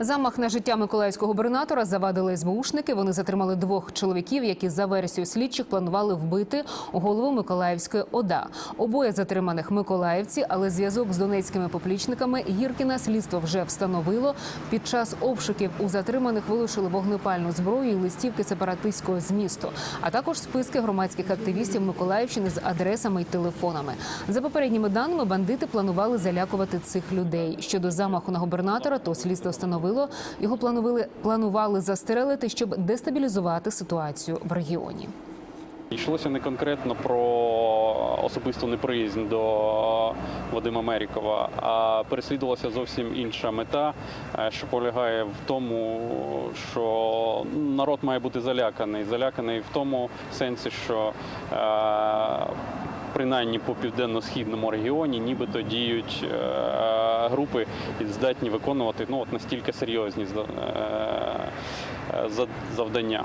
Замах на життя миколаївського губернатора завадили СБУшники. Вони затримали двох чоловіків, які за версією слідчих планували вбити голову Миколаївської ОДА. Обоє затриманих миколаївці, але зв'язок з донецькими поплічниками Гіркіна слідство вже встановило. Під час обшуків у затриманих вилучили вогнепальну зброю і листівки сепаратистського змісту, а також списки громадських активістів Миколаївщини з адресами й телефонами. За попередніми даними, бандити планували залякувати цих людей. Щодо замаху на губернатора, то слідство встановило, його планували, планували застрелити, щоб дестабілізувати ситуацію в регіоні. Йшлося не конкретно про особисту неприязнь до Вадима Мерікова, а переслідувалася зовсім інша мета, е, що полягає в тому, що народ має бути заляканий. Заляканий в тому сенсі, що е, принаймні по південно-східному регіоні нібито діють е, групи і здатні виконувати ну, от настільки серйозні е, е, завдання.